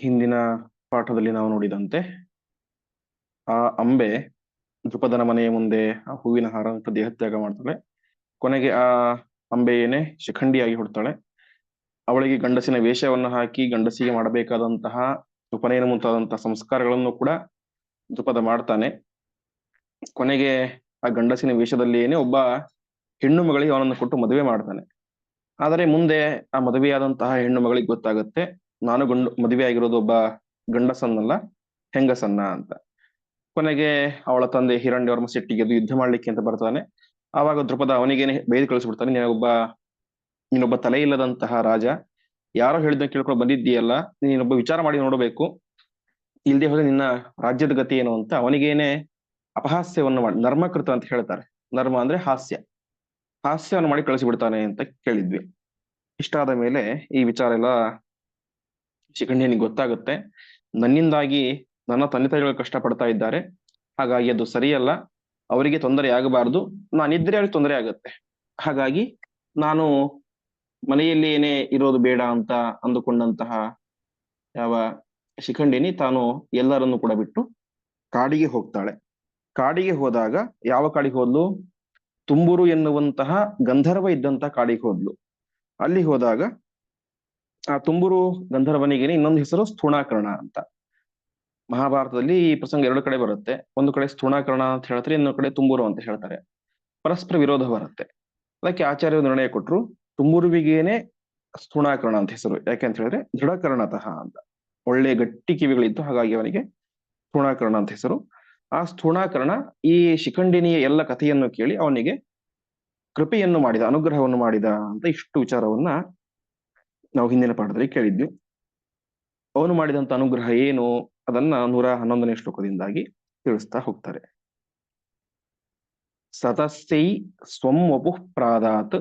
ಹಿಂದಿನ ಪಾಠದಲ್ಲಿ ನಾವು ನೋಡಿದಂತೆ, ಆ ಅಂಬೆ ದೃಪದನ ಮನೆಯ ಮುಂದೆ ಆ ಹೂವಿನ ಹಾರ ದೇಹತ್ಯಾಗ ಮಾಡ್ತಾಳೆ. ಕೊನೆಗೆ ಆ ಅಂಬೆಯೇನೆ ಶಿಖಂಡಿಯಾಗಿ ಹುಡ್ತಾಳೆ ಅವಳಿಗೆ ಗಂಡಸಿನ ವೇಷವನ್ನು ಹಾಕಿ ಗಂಡಸಿಗೆ ಮಾಡಬೇಕಾದಂತಹ ಉಪನಯನ ಮುಂತಾದಂತಹ ಸಂಸ್ಕಾರಗಳನ್ನು ಕೂಡ ದೃಪದ ಮಾಡ್ತಾನೆ. ಕೊನೆಗೆ ಆ ಗಂಡಸಿನ ವೇಷದಲ್ಲಿಯೇನೆ ಒಬ್ಬ ಹೆಣ್ಣು ಮಗಳಿಗೆ ಅವನನ್ನು ಕೊಟ್ಟು ಮದುವೆ ಮಾಡ್ತಾನೆ. ಆದರೆ ಮುಂದೆ ಆ ಮದುವೆಯಾದಂತಹ ಹೆಣ್ಣು ಮಗಳಿಗೆ ಗೊತ್ತಾಗುತ್ತೆ. ನಾನು ಗಂಡು, ಮದುವೆ ಆಗಿರೋದು ಒಬ್ಬ ಗಂಡಸನ್ನಲ್ಲ, ಹೆಂಗಸನ್ನ ಅಂತ. ಕೊನೆಗೆ ಅವಳ ತಂದೆ ಹಿರಣ್ಯವರ್ಮ ಶೆಟ್ಟಿಗೆ ಅದು ಯುದ್ಧ ಮಾಡ್ಲಿಕ್ಕೆ ಅಂತ ಬರ್ತಾನೆ. ಆವಾಗ ದೃಪದ ಅವನಿಗೇನೆ ಬೈದು ಕಳಿಸ್ಬಿಡ್ತಾನೆ, ನೀನೊಬ್ಬ ನೀನೊಬ್ಬ ತಲೆ ಇಲ್ಲದಂತಹ ರಾಜ. ಯಾರೋ ಹೇಳಿದ ಕೇಳ್ಕೊಂಡು ಬಂದಿದ್ದೀಯಲ್ಲ, ನೀನೊಬ್ಬ ವಿಚಾರ ಮಾಡಿ ನೋಡಬೇಕು. ಇಲ್ದೆ ಹೋದ್ರೆ ನಿನ್ನ ರಾಜ್ಯದ ಗತಿ ಏನು ಅಂತ ಅವನಿಗೇನೆ ಅಪಹಾಸ್ಯವನ್ನು ಮಾಡಿ ನರ್ಮಕೃತ ಅಂತ ಹೇಳ್ತಾರೆ. ನರ್ಮ ಅಂದ್ರೆ ಹಾಸ್ಯ. ಹಾಸ್ಯವನ್ನು ಮಾಡಿ ಕಳಿಸಿಬಿಡ್ತಾನೆ ಅಂತ ಕೇಳಿದ್ವಿ. ಇಷ್ಟಾದ ಮೇಲೆ ಈ ವಿಚಾರ ಎಲ್ಲ ಶಿಖಂಡಿಯನಿಗೆ ಗೊತ್ತಾಗುತ್ತೆ. ನನ್ನಿಂದಾಗಿ ನನ್ನ ತಂದೆ ತಾಯಿಗಳು ಕಷ್ಟ ಪಡ್ತಾ ಇದ್ದಾರೆ. ಹಾಗಾಗಿ ಅದು ಸರಿಯಲ್ಲ. ಅವರಿಗೆ ತೊಂದರೆ ಆಗಬಾರದು ನಾನಿದ್ರೆ ಅವ್ರಿಗೆ ತೊಂದರೆ ಆಗುತ್ತೆ ಹಾಗಾಗಿ ನಾನು ಮನೆಯಲ್ಲಿ ಏನೇ ಇರೋದು ಬೇಡ ಅಂತ ಅಂದುಕೊಂಡಂತಹ ಯಾವ ಶಿಖಂಡಿನಿ ತಾನು ಎಲ್ಲರನ್ನು ಕೂಡ ಬಿಟ್ಟು ಕಾಡಿಗೆ ಹೋಗ್ತಾಳೆ. ಕಾಡಿಗೆ ಹೋದಾಗ ಯಾವ ಕಾಡಿಗೆ ಹೋದ್ಲು? ತುಂಬೂರು ಎನ್ನುವಂತಹ ಗಂಧರ್ವ ಇದ್ದಂತಹ ಕಾಡಿಗೆ ಹೋದ್ಲು. ಅಲ್ಲಿ ಹೋದಾಗ ಆ ತುಂಬೂರು ಗಂಧರ್ವನಿಗೆ ಇನ್ನೊಂದು ಹೆಸರು ಸ್ಥೂಣಾಕರ್ಣ ಅಂತ. ಮಹಾಭಾರತದಲ್ಲಿ ಈ ಪ್ರಸಂಗ ಎರಡು ಕಡೆ ಬರುತ್ತೆ. ಒಂದು ಕಡೆ ಸ್ಥೂಣಾಕರ್ಣ ಅಂತ ಹೇಳ್ತಾರೆ, ಇನ್ನೊಂದು ಕಡೆ ತುಂಬುರು ಅಂತ ಹೇಳ್ತಾರೆ. ಪರಸ್ಪರ ವಿರೋಧ ಬರುತ್ತೆ. ಅದಕ್ಕೆ ಆಚಾರ್ಯರು ನಿರ್ಣಯ ಕೊಟ್ಟರು ತುಂಬುರುವಿಗೇನೆ ಸ್ಥೂಣಾಕರ್ಣ ಅಂತ ಹೆಸರು. ಯಾಕೆ ಅಂತ ಹೇಳಿದ್ರೆ, ದೃಢಕರ್ಣತಃ ಅಂತ. ಒಳ್ಳೆ ಗಟ್ಟಿ ಕಿವಿಗಳಿತ್ತು, ಹಾಗಾಗಿ ಅವನಿಗೆ ಸ್ಥೂಣಾಕರ್ಣ ಅಂತ ಹೆಸರು. ಆ ಸ್ಥೂಣಾಕರ್ಣ ಈ ಶಿಖಂಡಿನಿಯ ಎಲ್ಲ ಕಥೆಯನ್ನು ಕೇಳಿ ಅವನಿಗೆ ಕೃಪೆಯನ್ನು ಮಾಡಿದ, ಅನುಗ್ರಹವನ್ನು ಮಾಡಿದ ಅಂತ ಇಷ್ಟು ವಿಚಾರವನ್ನ ನಾವು ಹಿಂದಿನ ಪಾಠದಲ್ಲಿ ಕೇಳಿದ್ವಿ. ಅವನು ಮಾಡಿದಂತ ಅನುಗ್ರಹ ಏನು? ಅದನ್ನ ನೂರ ಹನ್ನೊಂದನೇ ಶ್ಲೋಕದಿಂದಾಗಿ ತಿಳಿಸ್ತಾ ಹೋಗ್ತಾರೆ. ಸತಸ್ಯೈ ಸ್ವಂ ವಪು ಪ್ರಾದಾತ್.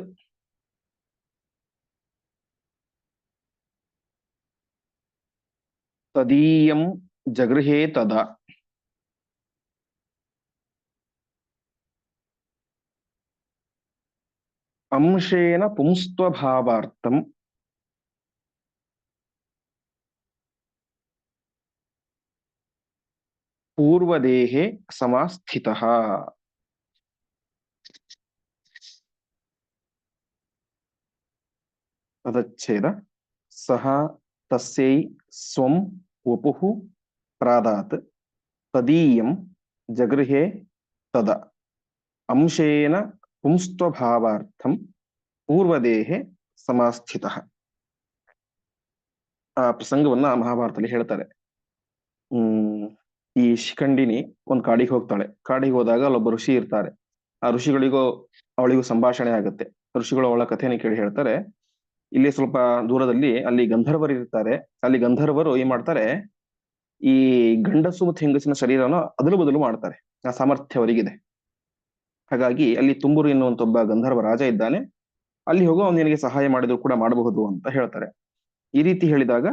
ತದೀಯಂ ಜಗೃಹೇ ತದ. ಅಂಶೇನ ಪುಂಸ್ತ್ವಭಾವಾರ್ಥಂ. ಪೂರ್ವದೇಹೆ ಸಮಸ್ಥಿತ. ತದಚ್ಛೇದ ಸಹ ತಸ್ಯೈ ಸ್ವಂ ವಪುಃ ಪ್ರಾದಾತ್ ತದೀಯಂ ಜಗೃಹೆ ತದ. ಅಂಶೇನ ಪುಂಸ್ತ್ವಭಾವಾರ್ಥಂ ಪೂರ್ವದೇಹೆ ಸಮಸ್ಥಿತ. ಆ ಪ್ರಸಂಗವನ್ನ ಮಹಾಭಾರತದಲ್ಲಿ ಹೇಳ್ತಾರೆ. ಹ್ಮ್. ಈ ಶಿಖಂಡಿನಿ ಒಂದ್ ಕಾಡಿಗೆ ಹೋಗ್ತಾಳೆ. ಕಾಡಿಗೆ ಹೋದಾಗ ಅಲ್ಲೊಬ್ಬ ಋಷಿ ಇರ್ತಾರೆ. ಆ ಋಷಿಗಳಿಗೂ ಅವಳಿಗೂ ಸಂಭಾಷಣೆ ಆಗುತ್ತೆ. ಋಷಿಗಳು ಅವಳ ಕಥೆನ ಕೇಳಿ ಹೇಳ್ತಾರೆ. ಇಲ್ಲಿ ಸ್ವಲ್ಪ ದೂರದಲ್ಲಿ ಅಲ್ಲಿ ಗಂಧರ್ವರು ಇರ್ತಾರೆ. ಅಲ್ಲಿ ಗಂಧರ್ವರು ಏನ್ ಮಾಡ್ತಾರೆ? ಈ ಗಂಡಸು ಮತ್ತು ಹೆಂಗಸಿನ ಶರೀರನ ಅದಲು ಬದಲು ಮಾಡ್ತಾರೆ. ಆ ಸಾಮರ್ಥ್ಯ ಅವರಿಗಿದೆ. ಹಾಗಾಗಿ ಅಲ್ಲಿ ತುಂಬುರು ಎನ್ನುವಂತ ಒಬ್ಬ ಗಂಧರ್ವ ರಾಜ ಇದ್ದಾನೆ. ಅಲ್ಲಿ ಹೋಗೋ ಅವ್ನು ನಿನಗೆ ಸಹಾಯ ಮಾಡಿದ್ರು ಕೂಡ ಮಾಡಬಹುದು ಅಂತ ಹೇಳ್ತಾರೆ. ಈ ರೀತಿ ಹೇಳಿದಾಗ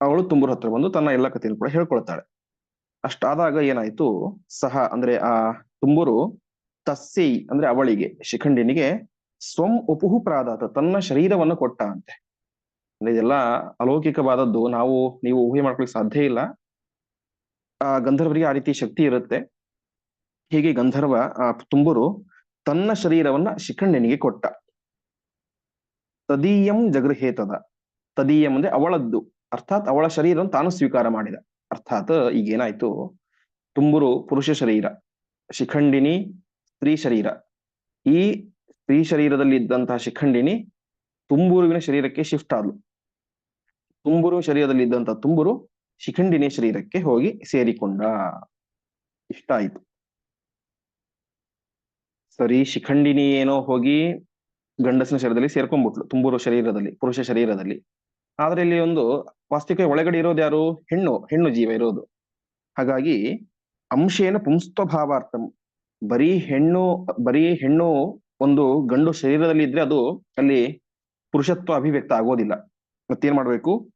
ಅವಳು ತುಂಬುರು ಹತ್ರ ಬಂದು ತನ್ನ ಎಲ್ಲ ಕಥೆಯನ್ನು ಕೂಡ ಹೇಳ್ಕೊಳ್ತಾಳೆ. ಅಷ್ಟಾದಾಗ ಏನಾಯ್ತು? ಸಹ ಅಂದ್ರೆ ಆ ತುಂಬುರು ತಸ್ಸೈ ಅಂದ್ರೆ ಅವಳಿಗೆ, ಶಿಖಂಡಿನಿಗೆ ಸ್ವಂ ಉಪುಹು ಪ್ರಾದಾತ, ತನ್ನ ಶರೀರವನ್ನು ಕೊಟ್ಟ ಅಂತೆ ಅಂದ್ರೆ ಇದೆಲ್ಲ ಅಲೌಕಿಕವಾದದ್ದು. ನಾವು, ನೀವು ಊಹೆ ಮಾಡ್ಕೊಳಕ್ ಸಾಧ್ಯ ಇಲ್ಲ. ಆ ಗಂಧರ್ವರಿಗೆ ಆ ರೀತಿ ಶಕ್ತಿ ಇರುತ್ತೆ. ಹೀಗೆ ಗಂಧರ್ವ, ಆ ತುಂಬುರು ತನ್ನ ಶರೀರವನ್ನ ಶಿಖಂಡಿನಿಗೆ ಕೊಟ್ಟ. ತದೀಯಂ ಜಗೃಹೇತದ. ತದೀಯಂ ಅಂದ್ರೆ ಅವಳದ್ದು. ಅರ್ಥಾತ್ ಅವಳ ಶರೀರವನ್ನು ತಾನು ಸ್ವೀಕಾರ ಮಾಡಿದ. ಅರ್ಥಾತ್ ಈಗ ಏನಾಯ್ತು? ತುಂಬುರು ಪುರುಷ ಶರೀರ, ಶಿಖಂಡಿನಿ ಸ್ತ್ರೀ ಶರೀರ. ಈ ಸ್ತ್ರೀ ಶರೀರದಲ್ಲಿ ಇದ್ದಂತಹ ಶಿಖಂಡಿನಿ ತುಂಬುರುವಿನ ಶರೀರಕ್ಕೆ ಶಿಫ್ಟ್ ಆದ್ಲು. ತುಂಬುರು ಶರೀರದಲ್ಲಿ ಇದ್ದಂತಹ ತುಂಬುರು ಶಿಖಂಡಿನಿ ಶರೀರಕ್ಕೆ ಹೋಗಿ ಸೇರಿಕೊಂಡ. ಇಷ್ಟ ಆಯ್ತು. ಸರಿ, ಶಿಖಂಡಿನಿ ಏನೋ ಹೋಗಿ ಗಂಡಸಿನ ಶರೀರದಲ್ಲಿ ಸೇರ್ಕೊಂಡ್ಬಿಟ್ಲು, ತುಂಬುರು ಶರೀರದಲ್ಲಿ, ಪುರುಷ ಶರೀರದಲ್ಲಿ. ಆದ್ರೆ ಇಲ್ಲಿ ಒಂದು ವಾಸ್ತವಿಕ ಒಳಗಡೆ ಇರೋದು ಯಾರು? ಹೆಣ್ಣು ಹೆಣ್ಣು ಜೀವ ಇರೋದು. ಹಾಗಾಗಿ ಅಂಶೇನ ಪುಂಸ್ತ್ವಭಾವಾರ್ಥಂ ಬರೀ ಹೆಣ್ಣು ಬರೀ ಹೆಣ್ಣು ಒಂದು ಗಂಡು ಶರೀರದಲ್ಲಿ ಇದ್ರೆ ಅದು ಅಲ್ಲಿ ಪುರುಷತ್ವ ಅಭಿವ್ಯಕ್ತ ಆಗೋದಿಲ್ಲ. ಮತ್ತೇನ್ ಮಾಡ್ಬೇಕು?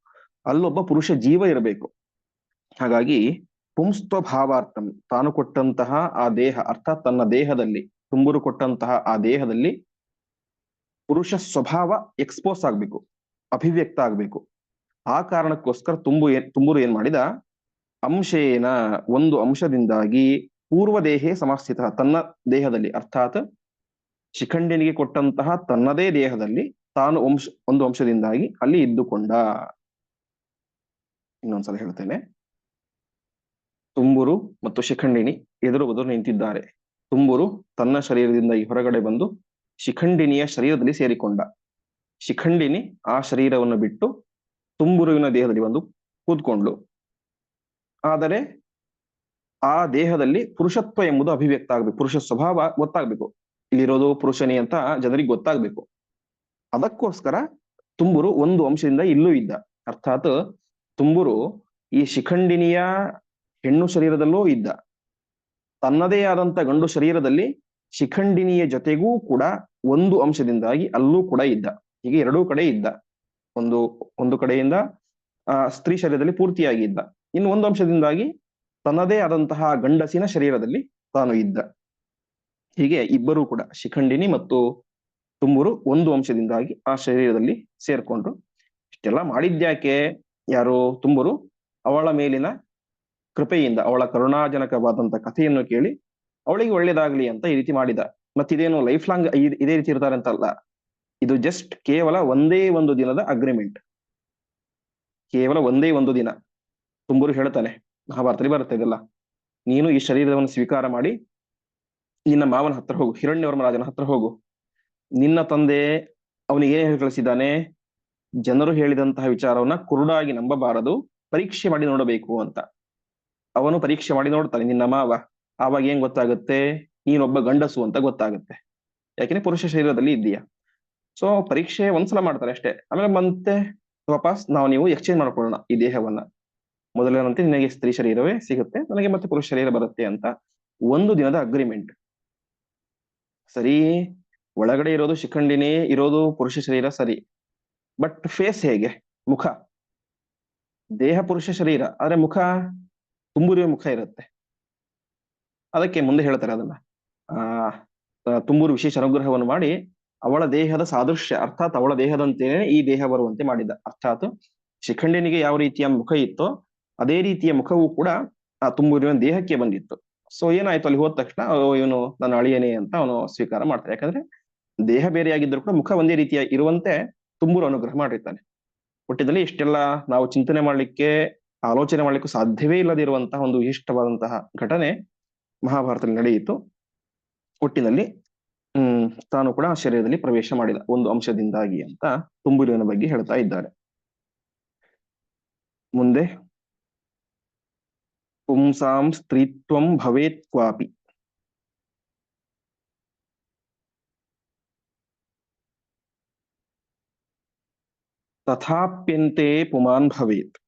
ಅಲ್ಲೊಬ್ಬ ಪುರುಷ ಜೀವ ಇರಬೇಕು. ಹಾಗಾಗಿ ಪುಂಸ್ತ್ವ ಭಾವಾರ್ಥಂ ತಾನು ಕೊಟ್ಟಂತಹ ಆ ದೇಹ, ಅರ್ಥಾತ್ ತನ್ನ ದೇಹದಲ್ಲಿ, ತುಂಬುರು ಕೊಟ್ಟಂತಹ ಆ ದೇಹದಲ್ಲಿ ಪುರುಷ ಸ್ವಭಾವ ಎಕ್ಸ್ಪೋಸ್ ಆಗ್ಬೇಕು. ಅಭಿವ್ಯಕ್ತ ಆಗಬೇಕು. ಆ ಕಾರಣಕ್ಕೋಸ್ಕರ ತುಂಬು ಏನ್, ತುಂಬುರು ಏನ್ ಮಾಡಿದ? ಅಂಶೇನ ಒಂದು ಅಂಶದಿಂದಾಗಿ ಪೂರ್ವ ದೇಹೇ ಸಮಸ್ಥಿತ ತನ್ನ ದೇಹದಲ್ಲಿ ಅರ್ಥಾತ್ ಶಿಖಂಡಿನಿಗೆ ಕೊಟ್ಟಂತಹ ತನ್ನದೇ ದೇಹದಲ್ಲಿ ತಾನು ವಂಶ ಒಂದು ಅಂಶದಿಂದಾಗಿ ಅಲ್ಲಿ ಇದ್ದುಕೊಂಡ. ಇನ್ನೊಂದ್ಸಲ ಹೇಳ್ತೇನೆ ತುಂಬುರು ಮತ್ತು ಶಿಖಂಡಿನಿ ಎದುರು ಬದುರು ನಿಂತಿದ್ದಾರೆ. ತುಂಬುರು ತನ್ನ ಶರೀರದಿಂದ ಈ ಹೊರಗಡೆ ಬಂದು ಶಿಖಂಡಿನಿಯ ಶರೀರದಲ್ಲಿ ಸೇರಿಕೊಂಡ. ಶಿಖಂಡಿನಿ ಆ ಶರೀರವನ್ನು ಬಿಟ್ಟು ತುಂಬುರುವಿನ ದೇಹದಲ್ಲಿ ಬಂದು ಕೂತ್ಕೊಂಡ್ಲು ಆದರೆ ಆ ದೇಹದಲ್ಲಿ ಪುರುಷತ್ವ ಎಂಬುದು ಅಭಿವ್ಯಕ್ತ ಆಗ್ಬೇಕು. ಪುರುಷ ಸ್ವಭಾವ ಗೊತ್ತಾಗ್ಬೇಕು. ಇಲ್ಲಿರೋದು ಪುರುಷನೇ ಅಂತ ಜನರಿಗೆ ಗೊತ್ತಾಗ್ಬೇಕು. ಅದಕ್ಕೋಸ್ಕರ ತುಂಬುರು ಒಂದು ಅಂಶದಿಂದ ಇಲ್ಲೂ ಇದ್ದ. ಅರ್ಥಾತ್ ತುಂಬುರು ಈ ಶಿಖಂಡಿನಿಯ ಹೆಣ್ಣು ಶರೀರದಲ್ಲೂ ಇದ್ದ. ತನ್ನದೇ ಆದಂತ ಗಂಡು ಶರೀರದಲ್ಲಿ ಶಿಖಂಡಿನಿಯ ಜೊತೆಗೂ ಕೂಡ ಒಂದು ಅಂಶದಿಂದಾಗಿ ಅಲ್ಲೂ ಕೂಡ ಇದ್ದ. ಹೀಗೆ ಎರಡೂ ಕಡೆ ಇದ್ದ. ಒಂದು ಒಂದು ಕಡೆಯಿಂದ, ಆ, ಸ್ತ್ರೀ ಶರೀರದಲ್ಲಿ ಪೂರ್ತಿಯಾಗಿ ಇದ್ದ ಇನ್ನು ಒಂದು ಅಂಶದಿಂದಾಗಿ ತನ್ನದೇ ಆದಂತಹ ಗಂಡಸಿನ ಶರೀರದಲ್ಲಿ ತಾನು ಇದ್ದ. ಹೀಗೆ ಇಬ್ಬರೂ ಕೂಡ ಶಿಖಂಡಿನಿ ಮತ್ತು ತುಂಬುರು ಒಂದು ಅಂಶದಿಂದಾಗಿ ಆ ಶರೀರದಲ್ಲಿ ಸೇರ್ಕೊಂಡ್ರು. ಇಷ್ಟೆಲ್ಲ ಮಾಡಿದ್ಯಾಕೆ ಯಾರು? ತುಂಬುರು ಅವಳ ಮೇಲಿನ ಕೃಪೆಯಿಂದ, ಅವಳ ಕರುಣಾಜನಕವಾದಂತ ಕಥೆಯನ್ನು ಕೇಳಿ ಅವಳಿಗೆ ಒಳ್ಳೇದಾಗ್ಲಿ ಅಂತ ಈ ರೀತಿ ಮಾಡಿದ. ಮತ್ತಿದೇನು ಲೈಫ್ ಲಾಂಗ್ ಇದೇ ರೀತಿ ಇರ್ತಾರೆ ಅಂತಲ್ಲ ಇದು ಜಸ್ಟ್ ಕೇವಲ ಒಂದೇ ಒಂದು ದಿನದ ಅಗ್ರಿಮೆಂಟ್ ಕೇವಲ ಒಂದೇ ಒಂದು ದಿನ. ತುಂಬುರು ಹೇಳ್ತಾನೆ, ಮಹಾಭಾರತದಲ್ಲಿ ಬರುತ್ತೆ ಇದೆಲ್ಲ. ನೀನು ಈ ಶರೀರವನ್ನು ಸ್ವೀಕಾರ ಮಾಡಿ ನಿನ್ನ ಮಾವನ ಹತ್ರ ಹೋಗು, ಹಿರಣ್ಯವರ್ಮ ರಾಜನ ಹತ್ರ ಹೋಗು. ನಿನ್ನ ತಂದೆ ಅವನಿಗೆ ಏನು ಕಳಿಸಿದ್ದಾನೆ? ಜನರು ಹೇಳಿದಂತಹ ವಿಚಾರವನ್ನ ಕುರುಡಾಗಿ ನಂಬಬಾರದು, ಪರೀಕ್ಷೆ ಮಾಡಿ ನೋಡಬೇಕು ಅಂತ. ಅವನು ಪರೀಕ್ಷೆ ಮಾಡಿ ನೋಡ್ತಾನೆ, ನಿನ್ನ ಮಾವ, ಆವಾಗ ಏನ್ ಗೊತ್ತಾಗುತ್ತೆ? ನೀನೊಬ್ಬ ಗಂಡಸು ಅಂತ ಗೊತ್ತಾಗುತ್ತೆ. ಯಾಕೆಂದ್ರೆ ಪುರುಷ ಶರೀರದಲ್ಲಿ ಇದ್ದೀಯ? ಸೊ ಪರೀಕ್ಷೆ ಒಂದ್ಸಲ ಮಾಡ್ತಾರೆ ಅಷ್ಟೇ. ಆಮೇಲೆ ಮತ್ತೆ ವಾಪಸ್ ನಾವು ನೀವು ಎಕ್ಸ್ಚೇಂಜ್ ಮಾಡ್ಕೊಳ್ಳೋಣ ಈ ದೇಹವನ್ನ. ಮೊದಲೇನಂತೆ ನಿನಗೆ ಸ್ತ್ರೀ ಶರೀರವೇ ಸಿಗುತ್ತೆ, ನನಗೆ ಮತ್ತೆ ಪುರುಷ ಶರೀರ ಬರುತ್ತೆ ಅಂತ ಒಂದು ದಿನದ ಅಗ್ರಿಮೆಂಟ್ ಸರಿ, ಒಳಗಡೆ ಇರೋದು ಶಿಖಂಡಿನೇ, ಇರೋದು ಪುರುಷ ಶರೀರ ಸರಿ. ಬಟ್ ಫೇಸ್ ಹೇಗೆ? ಮುಖ. ದೇಹ ಪುರುಷ ಶರೀರ, ಆದ್ರೆ ಮುಖ ತುಂಬುರಿಯ ಮುಖ ಇರುತ್ತೆ. ಅದಕ್ಕೆ ಮುಂದೆ ಹೇಳ್ತಾರೆ ಅದನ್ನ. ಆ, ತುಂಬೂರು ವಿಶೇಷ ಅನುಗ್ರಹವನ್ನು ಮಾಡಿ ಅವಳ ದೇಹದ ಸಾದೃಶ್ಯ, ಅರ್ಥಾತ್ ಅವಳ ದೇಹದಂತೆಯೇ ಈ ದೇಹ ಬರುವಂತೆ ಮಾಡಿದ. ಅರ್ಥಾತ್ ಶಿಖಂಡಿನಿಗೆ ಯಾವ ರೀತಿಯ ಮುಖ ಇತ್ತೋ, ಅದೇ ರೀತಿಯ ಮುಖವೂ ಕೂಡ ಆ ತುಂಬೂರಿನ ದೇಹಕ್ಕೆ ಬಂದಿತ್ತು. ಸೊ ಏನಾಯ್ತು ಅಲ್ಲಿ ಹೋದ ತಕ್ಷಣ ಇವನು ನನ್ನ ಅಳಿಯನೇ ಅಂತ ಅವನು ಸ್ವೀಕಾರ ಮಾಡ್ತಾನೆ. ಯಾಕಂದ್ರೆ ದೇಹ ಬೇರೆಯಾಗಿದ್ದರೂ ಕೂಡ ಮುಖ ಒಂದೇ ರೀತಿಯ ಇರುವಂತೆ ತುಂಬೂರು ಅನುಗ್ರಹ ಮಾಡಿರ್ತಾನೆ. ಒಟ್ಟಿನಲ್ಲಿ ಇಷ್ಟೆಲ್ಲ ನಾವು ಚಿಂತನೆ ಮಾಡ್ಲಿಕ್ಕೆ, ಆಲೋಚನೆ ಮಾಡ್ಲಿಕ್ಕೂ ಸಾಧ್ಯವೇ ಇಲ್ಲದಿರುವಂತಹ ಒಂದು ವಿಶಿಷ್ಟವಾದಂತಹ ಘಟನೆ ಮಹಾಭಾರತದಲ್ಲಿ ನಡೆಯಿತು. ಒಟ್ಟಿನಲ್ಲಿ ಹ್ಮ್, ತಾನು ಕೂಡ ಆ ಶರೀರದಲ್ಲಿ ಪ್ರವೇಶ ಮಾಡಿದ ಒಂದು ಅಂಶದಿಂದಾಗಿ ಅಂತ ತುಂಬುರಿಯನ ಬಗ್ಗೆ ಹೇಳ್ತಾ ಇದ್ದಾರೆ. ಮುಂದೆ ಪುಂಸಾಂ ಸ್ತ್ರೀತ್ವಂ ಭವೇತ್ ಕ್ವಾಪಿ. ತಥಾಪ್ಯಂತೆ ಪುಮಾನ್ ಭವೇತ್.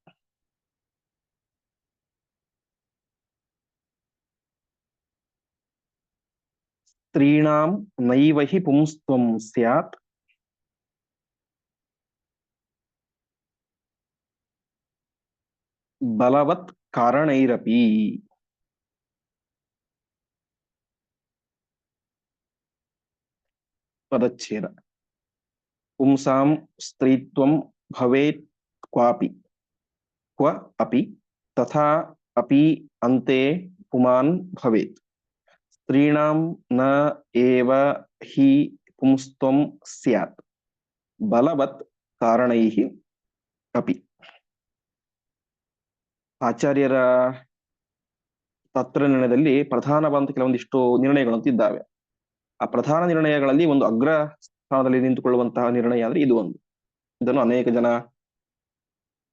ಸ್ತ್ರೀಣಾಂ ನೈವ ಹಿ ಪುಂಸ್ತ್ವಂ ಸ್ಯಾತ್ ಬಲವತ್ ಕಾರಣೈರಪಿ ಪದಚ್ಛೇದ ಪುಂಸಾಂ ಸ್ತ್ರೀತ್ವಂ ಭವೇತ್ ಕ್ವಾಪಿ ಕ್ವ ಅಪಿ ತಥಾ ಅಪಿ ಅಂತೆ ಪುಮಾನ್ ಭವೇತ್ ಸ್ತ್ರೀಣಾಂ ನ ಏವ ಹಿ ಪುಂಸ್ತ್ವಂ ಸ್ಯಾತ್ ಬಲವತ್ ಕಾರಣೈಹಿ ಅಪಿ ಆಚಾರ್ಯರ ತತ್ರ ನಿರ್ಣಯದಲ್ಲಿ ಪ್ರಧಾನವಾದಂತ ಕೆಲವೊಂದಿಷ್ಟು ನಿರ್ಣಯಗಳು ಅಂತ ಇದ್ದಾವೆ ಆ ಪ್ರಧಾನ ನಿರ್ಣಯಗಳಲ್ಲಿ ಒಂದು ಅಗ್ರ ಸ್ಥಾನದಲ್ಲಿ ನಿಂತುಕೊಳ್ಳುವಂತಹ ನಿರ್ಣಯ ಅಂದ್ರೆ ಇದು ಒಂದು. ಇದನ್ನು ಅನೇಕ ಜನ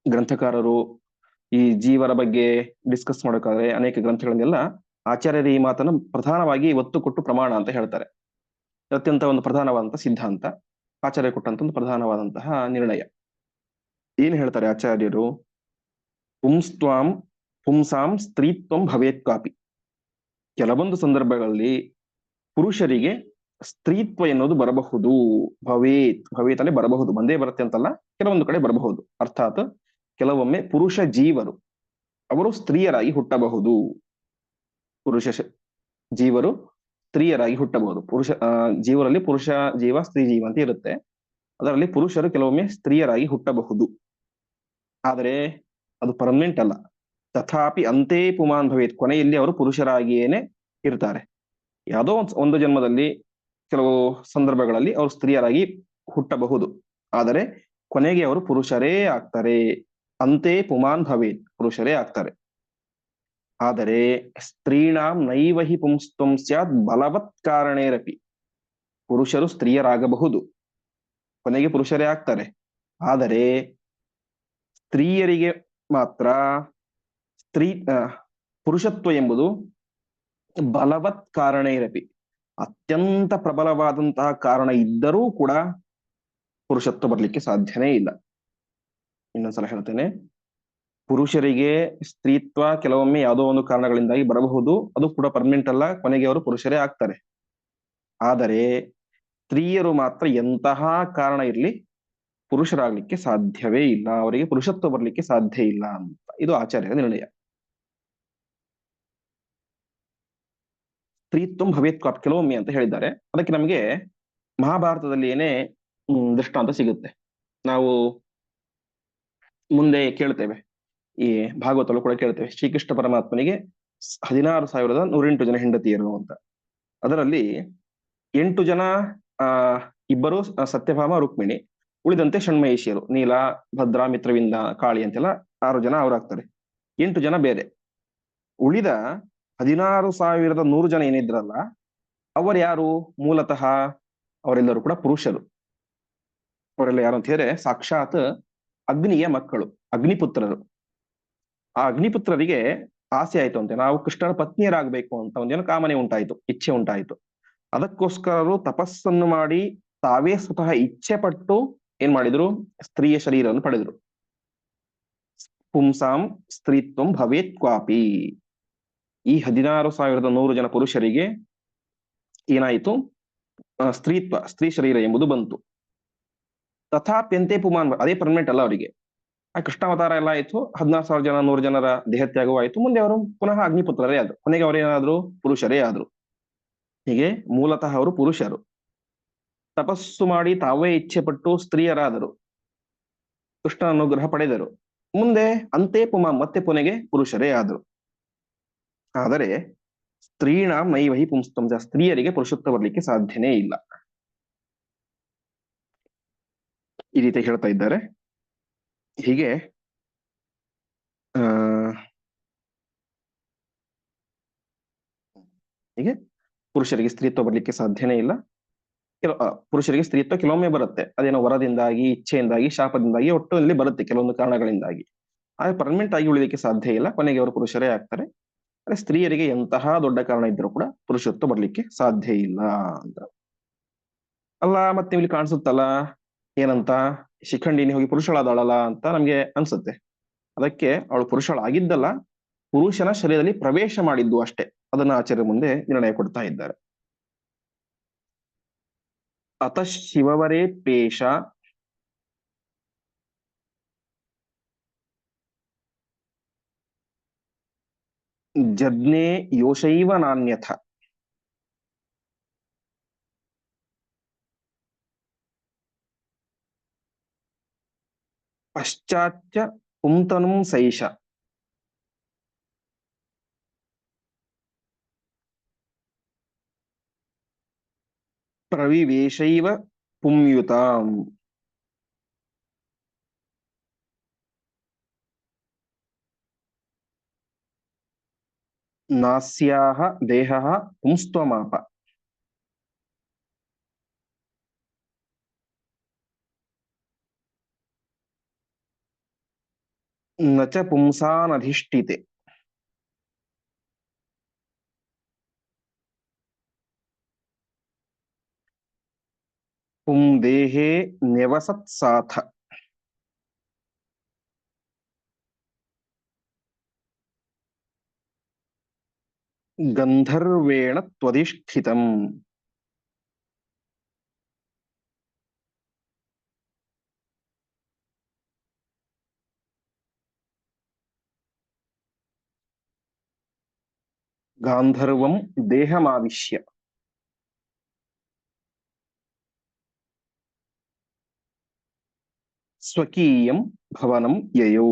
ಗ್ರಂಥಕಾರರು ಈ ಜೀವರ ಬಗ್ಗೆ ಡಿಸ್ಕಸ್ ಮಾಡೋಕ್ಕಾದ್ರೆ ಅನೇಕ ಗ್ರಂಥಗಳನ್ನೆಲ್ಲ ಆಚಾರ್ಯರ ಈ ಮಾತನ್ನು ಪ್ರಧಾನವಾಗಿ ಒತ್ತು ಕೊಟ್ಟು ಪ್ರಮಾಣ ಅಂತ ಹೇಳ್ತಾರೆ. ಅತ್ಯಂತ ಒಂದು ಪ್ರಧಾನವಾದಂತಹ ಸಿದ್ಧಾಂತ, ಆಚಾರ್ಯ ಕೊಟ್ಟಂತ ಒಂದು ಪ್ರಧಾನವಾದಂತಹ ನಿರ್ಣಯ. ಏನ್ ಹೇಳ್ತಾರೆ ಆಚಾರ್ಯರು? ಪುಂಸ್ತ್ವಾಂ, ಪುಂಸಾಂ ಸ್ತ್ರೀತ್ವಂ ಭವೇತ್ ಕಾಪಿ. ಕೆಲವೊಂದು ಸಂದರ್ಭಗಳಲ್ಲಿ ಪುರುಷರಿಗೆ ಸ್ತ್ರೀತ್ವ ಎನ್ನುವುದು ಬರಬಹುದು. ಭವೇತ್ ಭವೇತ್ ಅಲ್ಲಿ ಬರಬಹುದು, ಬಂದೇ ಬರುತ್ತೆ ಅಂತಲ್ಲ, ಕೆಲವೊಂದು ಕಡೆ ಬರಬಹುದು. ಅರ್ಥಾತ್ ಕೆಲವೊಮ್ಮೆ ಪುರುಷ ಜೀವರು, ಅವರು ಸ್ತ್ರೀಯರಾಗಿ ಹುಟ್ಟಬಹುದು. ಪುರುಷ ಜೀವರು ಸ್ತ್ರೀಯರಾಗಿ ಹುಟ್ಟಬಹುದು. ಪುರುಷ ಜೀವರಲ್ಲಿ ಪುರುಷ ಜೀವ, ಸ್ತ್ರೀ ಜೀವ ಅಂತ ಇರುತ್ತೆ. ಅದರಲ್ಲಿ ಪುರುಷರು ಕೆಲವೊಮ್ಮೆ ಸ್ತ್ರೀಯರಾಗಿ ಹುಟ್ಟಬಹುದು. ಆದರೆ ಅದು ಪರ್ಮನೆಂಟ್ ಅಲ್ಲ. ತಥಾಪಿ ಅಂತೇ ಪುಮಾನ್ ಭವೇತ್, ಕೊನೆಯಲ್ಲಿ ಅವರು ಪುರುಷರಾಗಿಯೇನೆ ಇರ್ತಾರೆ. ಯಾವುದೋ ಒಂದು ಜನ್ಮದಲ್ಲಿ ಕೆಲವು ಸಂದರ್ಭಗಳಲ್ಲಿ ಅವರು ಸ್ತ್ರೀಯರಾಗಿ ಹುಟ್ಟಬಹುದು. ಆದರೆ ಕೊನೆಗೆ ಅವರು ಪುರುಷರೇ ಆಗ್ತಾರೆ. ಅಂತೇ ಪುಮಾನ್ ಭವೇತ್ ಪುರುಷರೇ ಆಗ್ತಾರೆ. ಆದರೆ ಸ್ತ್ರೀಣಾಂ ನೈವಹಿ ಪುಂಸ್ತ್ವಂ ಸ್ಯಾತ್ ಬಲವತ್ ಕಾರಣೇರಪಿ. ಪುರುಷರು ಸ್ತ್ರೀಯರಾಗಬಹುದು. ಕೊನೆಗೆ ಪುರುಷರೇ ಆಗ್ತಾರೆ. ಆದರೆ ಸ್ತ್ರೀಯರಿಗೆ ಮಾತ್ರ ಸ್ತ್ರೀ ಪುರುಷತ್ವ ಎಂಬುದು ಬಲವತ್ ಕಾರಣ ಇರಪಿ ಅತ್ಯಂತ ಪ್ರಬಲವಾದಂತಹ ಕಾರಣ ಇದ್ದರೂ ಕೂಡ ಪುರುಷತ್ವ ಬರ್ಲಿಕ್ಕೆ ಸಾಧ್ಯನೇ ಇಲ್ಲ. ಇನ್ನೊಂದ್ಸಲ ಹೇಳ್ತೇನೆ. ಪುರುಷರಿಗೆ ಸ್ತ್ರೀತ್ವ ಕೆಲವೊಮ್ಮೆ ಯಾವುದೋ ಒಂದು ಕಾರಣಗಳಿಂದಾಗಿ ಬರಬಹುದು. ಅದು ಕೂಡ ಪರ್ಮನೆಂಟ್ ಅಲ್ಲ, ಕೊನೆಗೆ ಅವರು ಪುರುಷರೇ ಆಗ್ತಾರೆ. ಆದರೆ ಸ್ತ್ರೀಯರು ಮಾತ್ರ ಎಂತಹ ಕಾರಣ ಇರಲಿ, ಪುರುಷರಾಗ್ಲಿಕ್ಕೆ ಸಾಧ್ಯವೇ ಇಲ್ಲ. ಅವರಿಗೆ ಪುರುಷತ್ವ ಬರ್ಲಿಕ್ಕೆ ಸಾಧ್ಯ ಇಲ್ಲ ಅಂತ. ಇದು ಆಚಾರ್ಯರ ನಿರ್ಣಯ. ಸ್ತ್ರೀತ್ವ ಭವೇತ್ ಕ್ವಾಪ್ ಕೆಲವೊಮ್ಮೆ ಅಂತ ಹೇಳಿದ್ದಾರೆ. ಅದಕ್ಕೆ ನಮಗೆ ಮಹಾಭಾರತದಲ್ಲಿ ಏನೇ ದೃಷ್ಟಾಂತ ಸಿಗುತ್ತೆ. ನಾವು ಮುಂದೆ ಕೇಳ್ತೇವೆ. ಈ ಭಾಗವತಲ್ಲೂ ಕೂಡ ಕೇಳ್ತೇವೆ ಶ್ರೀಕೃಷ್ಣ ಪರಮಾತ್ಮನಿಗೆ ಹದಿನಾರು ಸಾವಿರದ ನೂರೆಂಟು ಜನ ಹೆಂಡತಿಯರು ಅಂತ. ಅದರಲ್ಲಿ ಎಂಟು ಜನ, ಆ, ಇಬ್ಬರು ಸತ್ಯಭಾಮ, ರುಕ್ಮಿಣಿ, ಉಳಿದಂತೆ ಷಣ್ಮಹೇಶಿಯರು ನೀಲ, ಭದ್ರ, ಮಿತ್ರವಿಂದ, ಕಾಳಿ ಅಂತೆಲ್ಲ ಆರು ಜನ ಅವರಾಗ್ತಾರೆ ಎಂಟು ಜನ ಬೇರೆ. ಉಳಿದ ಹದಿನಾರು ಸಾವಿರದ ನೂರು ಜನ ಏನಿದ್ರಲ್ಲ, ಅವರು ಯಾರು? ಮೂಲತಃ ಅವರೆಲ್ಲರೂ ಕೂಡ ಪುರುಷರು. ಅವರೆಲ್ಲ ಯಾರು ಅಂತ ಹೇಳಿದ್ರೆ ಸಾಕ್ಷಾತ್ ಅಗ್ನಿಯ ಮಕ್ಕಳು, ಅಗ್ನಿಪುತ್ರರು. ಆ ಅಗ್ನಿಪುತ್ರರಿಗೆ ಆಸೆ ಆಯ್ತು ಅಂತೆ. ನಾವು ಕೃಷ್ಣನ ಪತ್ನಿಯರಾಗಬೇಕು ಅಂತ ಒಂದೇನೋ ಕಾಮನೆ ಉಂಟಾಯ್ತು, ಇಚ್ಛೆ ಉಂಟಾಯ್ತು. ಅದಕ್ಕೋಸ್ಕರರು ತಪಸ್ಸನ್ನು ಮಾಡಿ ತಾವೇ ಸ್ವತಃ ಇಚ್ಛೆ ಪಟ್ಟು ಏನ್ ಮಾಡಿದ್ರು? ಸ್ತ್ರೀಯ ಶರೀರವನ್ನು ಪಡೆದ್ರು. ಪುಂಸಾಂ ಸ್ತ್ರೀತ್ವಂ ಭವೇತ್ ಕ್ವಾಪಿ. ಈ ಹದಿನಾರು ಸಾವಿರದ ನೂರು ಜನ ಪುರುಷರಿಗೆ ಏನಾಯಿತು? ಸ್ತ್ರೀತ್ವ, ಸ್ತ್ರೀ ಶರೀರ ಎಂಬುದು ಬಂತು. ತಥಾಪ್ಯಂತೆ ಪುಮಾನ್, ಅದೇ ಪರ್ಮನೆಂಟ್ ಅಲ್ಲ ಅವರಿಗೆ. ಆ ಕೃಷ್ಣಾವತಾರ ಎಲ್ಲ ಆಯ್ತು. ಹದಿನಾರು ಸಾವಿರ ಜನ, ನೂರು ಜನರ ದೇಹತ್ಯಾಗವೂ ಆಯ್ತು. ಮುಂದೆ ಅವರು ಪುನಃ ಅಗ್ನಿಪುತ್ರರೇ ಆದ್ರು. ಕೊನೆಗೆ ಅವರೇನಾದ್ರು ಪುರುಷರೇ ಆದ್ರು. ಹೀಗೆ ಮೂಲತಃ ಅವರು ಪುರುಷರು. ತಪಸ್ಸು ಮಾಡಿ ತಾವೇ ಇಚ್ಛೆ ಪಟ್ಟು ಸ್ತ್ರೀಯರಾದರು. ಕೃಷ್ಣನ ಅನುಗ್ರಹ ಪಡೆದರು. ಮುಂದೆ ಅಂತೆ ಪುಮ ಮತ್ತೆ ಪುನೆಗೆ ಪುರುಷರೇ ಆದರು. ಆದರೆ ಸ್ತ್ರೀಣ ನೈವಹಿ ಪುಂಸ್ತಂಸ ಸ್ತ್ರೀಯರಿಗೆ ಪುರುಷತ್ವ ಬರ್ಲಿಕ್ಕೆ ಸಾಧ್ಯನೇ ಇಲ್ಲ. ಈ ರೀತಿ ಹೇಳ್ತಾ ಇದ್ದಾರೆ. ಹೀಗೆ ಹೀಗೆ ಪುರುಷರಿಗೆ ಸ್ತ್ರೀತ್ವ ಬರ್ಲಿಕ್ಕೆ ಸಾಧ್ಯನೇ ಇಲ್ಲ. ಕೆಲ ಪುರುಷರಿಗೆ ಸ್ತ್ರೀತ್ವ ಕೆಲವೊಮ್ಮೆ ಬರುತ್ತೆ. ಅದೇನೋ ವರದಿಂದಾಗಿ, ಇಚ್ಛೆಯಿಂದಾಗಿ, ಶಾಪದಿಂದಾಗಿ ಒಟ್ಟು ಇಲ್ಲಿ ಬರುತ್ತೆ ಕೆಲವೊಂದು ಕಾರಣಗಳಿಂದಾಗಿ. ಆದ್ರೆ ಪರ್ಮನೆಂಟ್ ಆಗಿ ಉಳಿಲಿಕ್ಕೆ ಸಾಧ್ಯ ಇಲ್ಲ. ಕೊನೆಗೆ ಅವರು ಪುರುಷರೇ ಆಗ್ತಾರೆ. ಅಂದ್ರೆ ಸ್ತ್ರೀಯರಿಗೆ ಎಂತಹ ದೊಡ್ಡ ಕಾರಣ ಇದ್ರೂ ಕೂಡ ಪುರುಷತ್ವ ಬರ್ಲಿಕ್ಕೆ ಸಾಧ್ಯ ಇಲ್ಲ ಅಂತ. ಅಲ್ಲ ಮತ್ತೆ ಇಲ್ಲಿ ಕಾಣಿಸುತ್ತಲ್ಲ? ಏನಂತ? ಶಿಖಂಡಿನಿ ಹೋಗಿ ಪುರುಷಳಾದಳಲ್ಲ ಅಂತ ನಮ್ಗೆ ಅನ್ಸುತ್ತೆ. ಅದಕ್ಕೆ ಅವಳು ಪುರುಷಳಾಗಿದ್ದಲ್ಲ, ಪುರುಷನ ಶರೀರದಲ್ಲಿ ಪ್ರವೇಶ ಮಾಡಿದ್ದು ಅಷ್ಟೇ. ಅದನ್ನ ಆಚಾರ್ಯ ಮುಂದೆ ನಿರ್ಣಯ ಕೊಡ್ತಾ ಇದ್ದಾರೆ. ಅತ ಶಿವವರೇ ಪೇಶ ಜಜ್ಞೆ ಯೋಶೈವ ನಾನ್ಯಥ ಪಶ್ಚಾಚ್ಚ ಪುಂತನುಂ ಸೈಷ. ಪ್ರವಿವೇಶೈವ ಪುಂಯುತಾಂ. ನಾಸ್ಯಾಹ ದೇಹಃ ಪುಂಸ್ತ್ವಮಾಪ. न च पुंसानधिष्ठिते। पुं देहे न्यवसत्साथ। गंधर्वेण त्वधिष्ठितम्। ಗಾಂಧರ್ವಂ ದೇಹಮಾವಿಶ್ಯ ಸ್ವಕೀಯಂ ಭವನಂ ಯಯೌ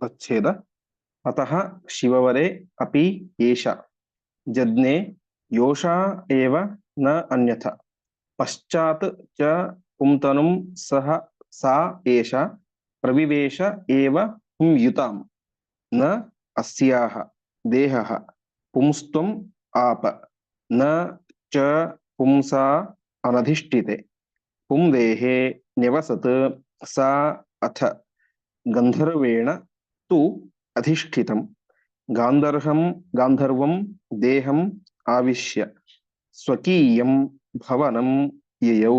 ತಚ್ಛೇದ ಅತಃ ಶಿವವರೆ ಅಪಿ ಏಷ ಜಜ್ಞೆ ಯೋಷಾ ಏವ ನ ಅನ್ಯಥ ಪಶ್ಚಾತ್ ಚ ಪುಂತನುಂ ಸಹ ಸಾ ಏಷ ಪ್ರವಿವೇಶ ಏವ ಹುಂಯುತಾಂ ನ ಅಸ್ಯಾಹ ದೇಹಃ ಪುಂಸ್ತ್ವಂ ಆಪ ನ ಚ ಪುಂಸಾ ಅನಧಿಷ್ಠಿತೆ ಪುಂದೇಹೇ ನಿವಸತ್ ಸಾ ಅಥ ಗಂಧರ್ವೇಣ ತು ಅಧಿಷ್ಠಿತಂ ಗಾಂಧರ್ಹಂ ಗಾಂಧರ್ವಂ ದೇಹಂ ಆವಿಶ್ಯ ಸ್ವಕೀಯಂ ಭವನಂ ಯಯೌ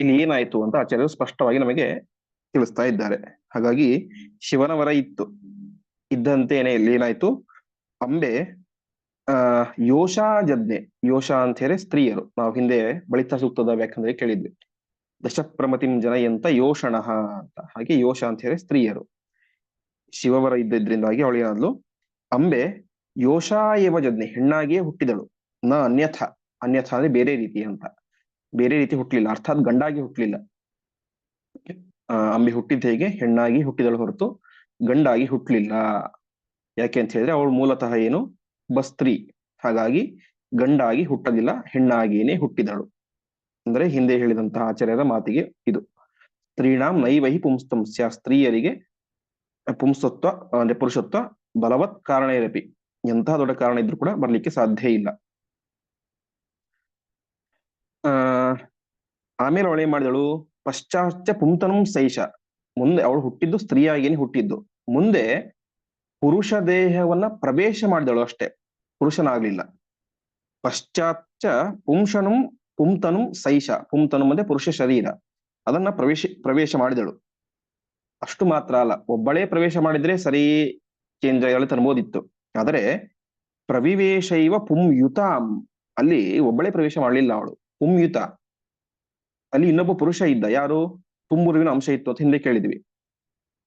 ಇಲ್ಲಿ ಏನಾಯ್ತು ಅಂತ ಆಚಾರ್ಯರು ಸ್ಪಷ್ಟವಾಗಿ ನಮಗೆ ತಿಳಿಸ್ತಾ ಇದ್ದಾರೆ. ಹಾಗಾಗಿ ಶಿವನ ವರ ಇತ್ತು. ಇದ್ದಂತೇನೆ ಇಲ್ಲಿ ಏನಾಯ್ತು? ಅಂಬೆ, ಆ, ಯೋಷಾ ಜಜ್ಞೆ ಯೋಷಾ ಅಂತ ಹೇಳಿ ಸ್ತ್ರೀಯರು. ನಾವು ಹಿಂದೆ ಬಳಿತ ಸೂಕ್ತದ ವ್ಯಾಖ್ಯಾನದಲ್ಲಿ ಕೇಳಿದ್ವಿ. ದಶಪ್ರಮತಿಂ ಜನಯಂತ ಯೋಷಣ ಅಂತ. ಹಾಗೆ ಯೋಷ ಅಂತ ಹೇಳಿ ಸ್ತ್ರೀಯರು. ಶಿವವರ ಇದ್ದಿದ್ರಿಂದಾಗಿ ಅವಳು ಏನಾದ್ಲು? ಅಂಬೆ, ಯೋಷಾ ಏವ ಜಜ್ಞೆ ಹೆಣ್ಣಾಗಿಯೇ ಹುಟ್ಟಿದಳು. ನ ಅನ್ಯಥ. ಅನ್ಯಥ ಅಂದ್ರೆ ಬೇರೆ ರೀತಿ ಅಂತ. ಬೇರೆ ರೀತಿ ಹುಟ್ಟಲಿಲ್ಲ ಅರ್ಥಾತ್ ಗಂಡಾಗಿ ಹುಟ್ಟಲಿಲ್ಲ ಅಂಬಿ ಅಂಬೆ ಹುಟ್ಟಿದ ಹೇಗೆ? ಹೆಣ್ಣಾಗಿ ಹುಟ್ಟಿದಳು ಹೊರತು ಗಂಡಾಗಿ ಹುಟ್ಟಲಿಲ್ಲ ಯಾಕೆ ಅಂತ ಹೇಳಿದ್ರೆ ಅವಳು ಮೂಲತಃ ಏನು? ಬಸ್ತ್ರಿ. ಹಾಗಾಗಿ ಗಂಡಾಗಿ ಹುಟ್ಟಲಿಲ್ಲ ಹೆಣ್ಣಾಗಿಯೇ ಹುಟ್ಟಿದಳು. ಅಂದ್ರೆ ಹಿಂದೆ ಹೇಳಿದಂತಹ ಆಚಾರ್ಯರ ಮಾತಿಗೆ ಇದು. ಸ್ತ್ರೀಣಾಂ ನೈವಹಿ ಪುಂಸ್ತಂಸ್ಯ ಸ್ತ್ರೀಯರಿಗೆ ಪುಂಸತ್ವ ಅಂದ್ರೆ ಪುರುಷತ್ವ ಬಲವತ್ ಕಾರಣ ಇರಪಿ ಎಂತಹ ದೊಡ್ಡ ಕಾರಣ ಇದ್ರೂ ಕೂಡ ಬರ್ಲಿಕ್ಕೆ ಸಾಧ್ಯ ಇಲ್ಲ ಆ ಆಮೇಲೆ ಅವಳೇನ್ ಮಾಡಿದಳು? ಪಶ್ಚಾತ್ಯ ಪುಂತನಂ ಸೈಷ ಮುಂದೆ ಅವಳು ಹುಟ್ಟಿದ್ದು ಸ್ತ್ರೀಯಾಗೇನೆ ಹುಟ್ಟಿದ್ದು. ಮುಂದೆ ಪುರುಷ ದೇಹವನ್ನ ಪ್ರವೇಶ ಮಾಡಿದಳು ಅಷ್ಟೇ. ಪುರುಷನಾಗ್ಲಿಲ್ಲ. ಪಶ್ಚಾತ್ಯ ಪುಂಶನಂ ಪುಂತನು ಸೈಷ ಪುಂತನು ಅಂದ್ರೆ ಪುರುಷ ಶರೀರ. ಅದನ್ನ ಪ್ರವೇಶ ಪ್ರವೇಶ ಮಾಡಿದಳು. ಅಷ್ಟು ಮಾತ್ರ ಅಲ್ಲ. ಒಬ್ಬಳೇ ಪ್ರವೇಶ ಮಾಡಿದ್ರೆ ಸರಿ ಚೇಂಜ್ ಆಗಲು ತನ್ಬೋದಿತ್ತು. ಆದರೆ ಪ್ರವಿವೇಶೈವ ಪುಂಯುತ. ಅಲ್ಲಿ ಒಬ್ಬಳೇ ಪ್ರವೇಶ ಮಾಡಲಿಲ್ಲ ಅವಳು. ಪುಂಯುತ. ಅಲ್ಲಿ ಇನ್ನೊಬ್ಬ ಪುರುಷ ಇದ್ದ. ಯಾರು? ತುಂಬುರುವಿನ ಅಂಶ ಇತ್ತು. ಅಂತ ಹಿಂದೆ ಕೇಳಿದ್ವಿ.